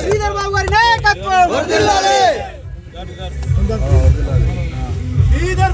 శ్రీధర్ బాబు గారి నాయకత్వం శ్రీధర్ బాబు గారి నాయకత్వం इधर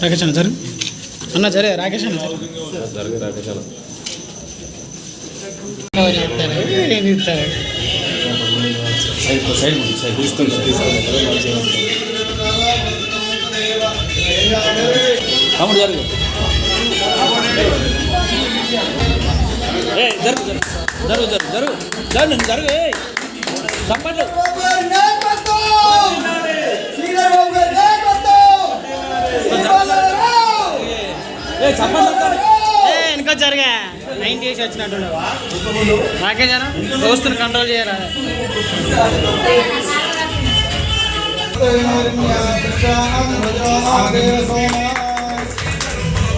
రాకేష్ అన్న సరే అన్న సరే రాకేష్ అన్న? ఏం చెప్తారు? తమ్ముడు జరుగు ఏ జరుగు జరుగు. జరుగు జరుగు జరుగు. జరుగు జరుగు ఏ ఏ, వెనక జరగా. నైన్టీ వేసి వచ్చినట్టు రాకేష్ అన్న దోస్తుని కంట్రోల్ చేయరా?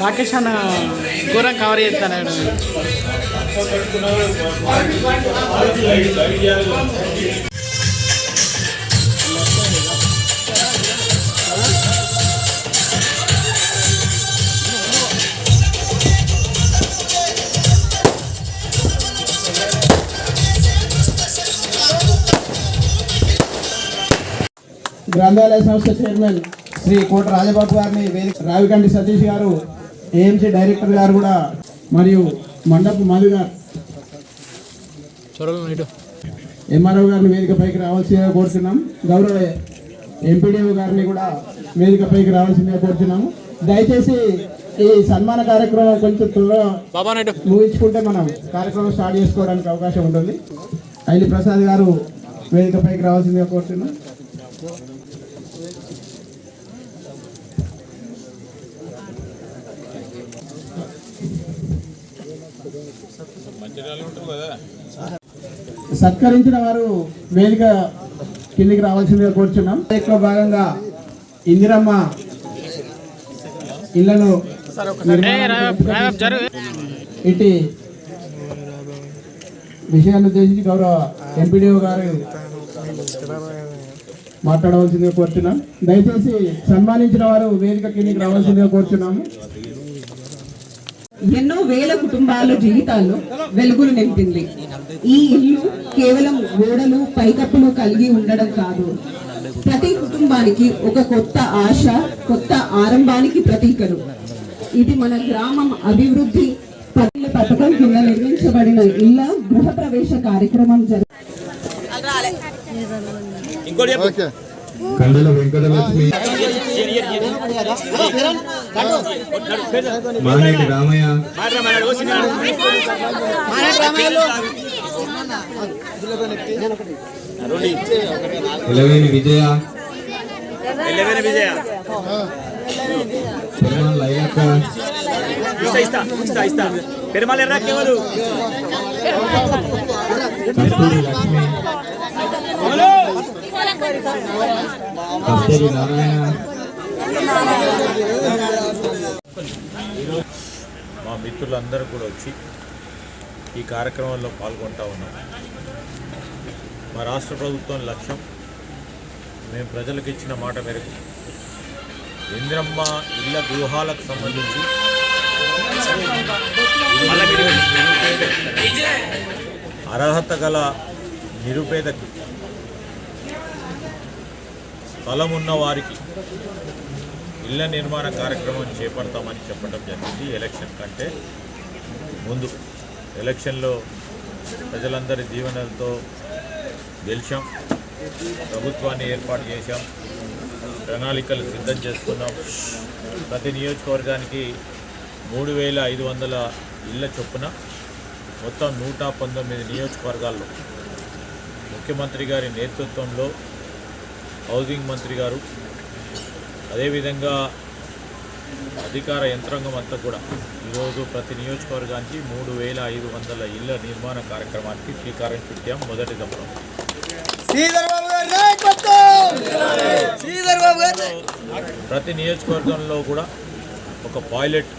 రాకేష్ అన్న ఘోరం కవర్ చేస్తాను గ్రంథాలయ సంస్థ చైర్మన్ శ్రీ కోట రాజబాబు గారిని వేదిక రావికంటి సతీష్ గారు ఏఎంసీ డైరెక్టర్ గారు కూడా మరియు మండపు మధు గారు. ఎంఆర్ఓ గారిని వేదికపైకి రావాల్సిందిగా కోరుతున్నాం గౌరవ ఎంపీడీఓ గారిని కూడా వేదికపైకి రావాల్సిందిగా కోరుతున్నాము దయచేసి ఈ సన్మాన కార్యక్రమం కొంచెం త్వరగా ముగించుకుంటే మనం కార్యక్రమం స్టార్ట్ చేసుకోవడానికి అవకాశం ఉంటుంది. ఐలి ప్రసాద్ గారు వేదికపైకి రావాల్సిందిగా కోరుతున్నాం సత్కరించిన వారు వేదిక కిందికి రావాల్సిందిగా కోరుచున్నాం. ప్రాజెక్టులో భాగంగా ఇందిరమ్మ ఇళ్ళను ఇటు విషయాన్ని ఉద్దేశించి గౌరవ ఎంపీడీఓ గారు మాట్లాడవలసిందిగా కోరుతున్నాం దయచేసి సన్మానించిన వారు వేదిక కిందికి రావాల్సిందిగా కోరుచున్నాము. ఎన్నో వేల కుటుంబాల జీవితాల్లో వెలుగులు నింపింది. ఈ ఇల్లు కేవలం గోడలు పైకప్పులు కలిగి ఉండడం కాదు. ప్రతి కుటుంబానికి ఒక కొత్త ఆశ కొత్త ఆరంభానికి ప్రతీకలు. ఇది మన గ్రామం అభివృద్ధి పనుల పథకం కింద నిర్మించబడిన ఇళ్ళ గృహ ప్రవేశ కార్యక్రమం జరు మానేటి రామయ్య. ఎలవేని విజయ. విజయ. లయ్యక్క ఇస్తా ఇస్తా ఇస్తా ఇస్తా. పెరుమాళ ఎర్రాకెవరు కస్తూరి లక్ష్మి. కస్తూరి నారాయణ. మా మిత్రులందరూ కూడా వచ్చి ఈ కార్యక్రమంలో పాల్గొంటా ఉన్నాం. మా రాష్ట్ర ప్రభుత్వం లక్ష్యం మేము ప్రజలకు ఇచ్చిన మాట మేరకు. ఇంద్రమ్మ ఇళ్ళ గృహాలకు సంబంధించి అర్హత గల నిరుపేదకి స్థలం ఉన్న వారికి ఇళ్ళ నిర్మాణ కార్యక్రమం చేపడతామని చెప్పడం జరిగింది. ఎలక్షన్ కంటే ముందు ఎలక్షన్లో ప్రజలందరి దీవెనలతో గెలిచాం. ప్రభుత్వాన్ని ఏర్పాటు చేశాం. ప్రణాళికలు సిద్ధం చేసుకున్నాం. ప్రతి నియోజకవర్గానికి మూడు వేల ఐదు వందల ఇళ్ళ చొప్పున మొత్తం నూట పంతొమ్మిది నియోజకవర్గాల్లో ముఖ్యమంత్రి గారి నేతృత్వంలో హౌసింగ్ మంత్రి గారు అదేవిధంగా అధికార యంత్రాంగం అంతా కూడా ఈరోజు ప్రతి నియోజకవర్గానికి మూడు వేల ఐదు వందల ఇళ్ళ నిర్మాణ కార్యక్రమానికి శ్రీకారం చుట్టాం మొదటి దఫలం ప్రతి నియోజకవర్గంలో కూడా ఒక పైలట్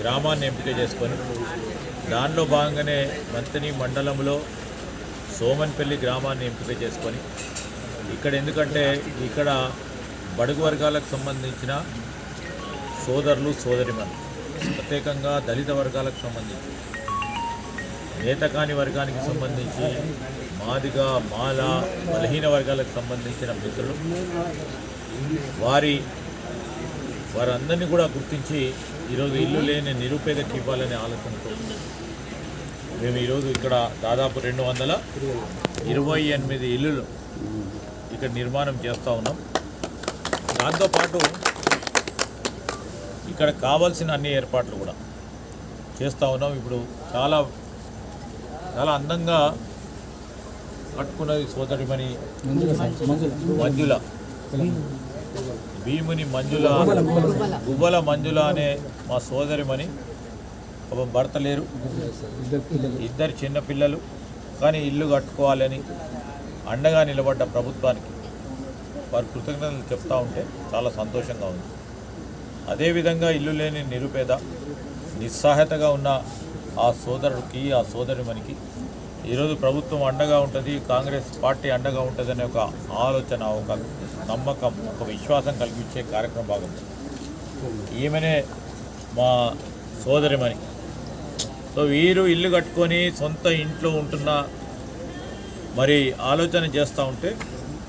గ్రామాన్ని ఎంపిక చేసుకొని దానిలో భాగంగానే మంతని మండలంలో సోమన్పల్లి గ్రామాన్ని ఎంపిక చేసుకొని ఇక్కడ ఎందుకంటే ఇక్కడ బడుగు వర్గాలకు సంబంధించిన సోదరులు సోదరిమలు ప్రత్యేకంగా దళిత వర్గాలకు సంబంధించి నేతకాని వర్గానికి సంబంధించి మాదిగా మాల బలహీన వర్గాలకు సంబంధించిన మిత్రులు వారి వారందరినీ కూడా గుర్తించి ఈరోజు ఇల్లు లేని నిరుపేదకి ఇవ్వాలనే ఆలోచనతో మేము ఈరోజు ఇక్కడ దాదాపు రెండు వందల ఇరవై ఎనిమిది ఇల్లులు ఇక్కడ నిర్మాణం చేస్తూ ఉన్నాం. దాంతోపాటు ఇక్కడ కావాల్సిన అన్ని ఏర్పాట్లు కూడా చేస్తూ ఉన్నాం. ఇప్పుడు చాలా చాలా అందంగా కట్టుకున్నది సోదరిమణి మంజుల. భీముని మంజుల గువ్వల మంజుల అనే మా సోదరిమణి ఒక భర్త లేరు. ఇద్దరు చిన్నపిల్లలు. కానీ ఇల్లు కట్టుకోవాలని అండగా నిలబడ్డ ప్రభుత్వానికి వారి కృతజ్ఞతలు చెప్తా ఉంటే చాలా సంతోషంగా ఉంది. అదేవిధంగా ఇల్లు లేని నిరుపేద నిస్సహాయతగా ఉన్న ఆ సోదరుడికి ఆ సోదరిమనికి ఈరోజు ప్రభుత్వం అండగా ఉంటుంది కాంగ్రెస్ పార్టీ అండగా ఉంటుందనే ఒక ఆలోచన ఒక నమ్మకం ఒక విశ్వాసం కల్పించే కార్యక్రమ భాగం ఈమెనే మా సోదరిమణి. సో వీరు ఇల్లు కట్టుకొని సొంత ఇంట్లో ఉంటున్న మరి ఆలోచన చేస్తూ ఉంటే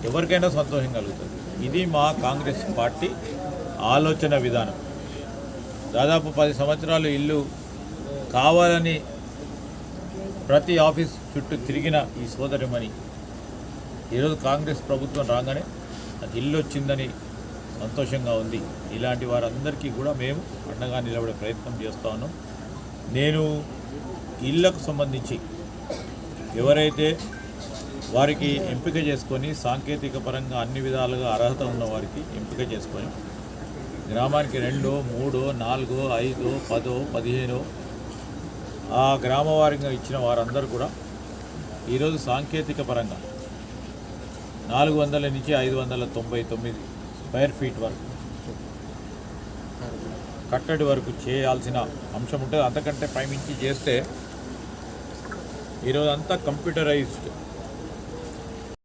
ఎవరికైనా సంతోషం కలుగుతుంది. ఇది మా కాంగ్రెస్ పార్టీ ఆలోచన విధానం. దాదాపు పది సంవత్సరాలు ఇల్లు కావాలని ప్రతి ఆఫీస్ చుట్టూ తిరిగిన ఈ సోదరిమణి. ఈరోజు కాంగ్రెస్ ప్రభుత్వం రాగానే అది ఇల్లు వచ్చిందని సంతోషంగా ఉంది. ఇలాంటి వారందరికీ కూడా మేము అండగా నిలబడే ప్రయత్నం చేస్తా ఉన్నాం. నేను ఇళ్ళకు సంబంధించి ఎవరైతే వారికి ఎంపిక చేసుకొని సాంకేతిక పరంగా అన్ని విధాలుగా అర్హత ఉన్న వారికి ఎంపిక చేసుకొని గ్రామానికి రెండో మూడో నాలుగో ఐదో పదో పదిహేనో ఆ గ్రామవారిగా ఇచ్చిన వారందరూ కూడా ఈరోజు సాంకేతిక పరంగా నాలుగు వందల నుంచి ఐదు వందల తొంభై తొమ్మిది స్క్వేర్ ఫీట్ వరకు కట్టడి వరకు చేయాల్సిన అంశం ఉంటుంది. అంతకంటే పైమించి చేస్తే ఈరోజు అంతా కంప్యూటరైజ్డ్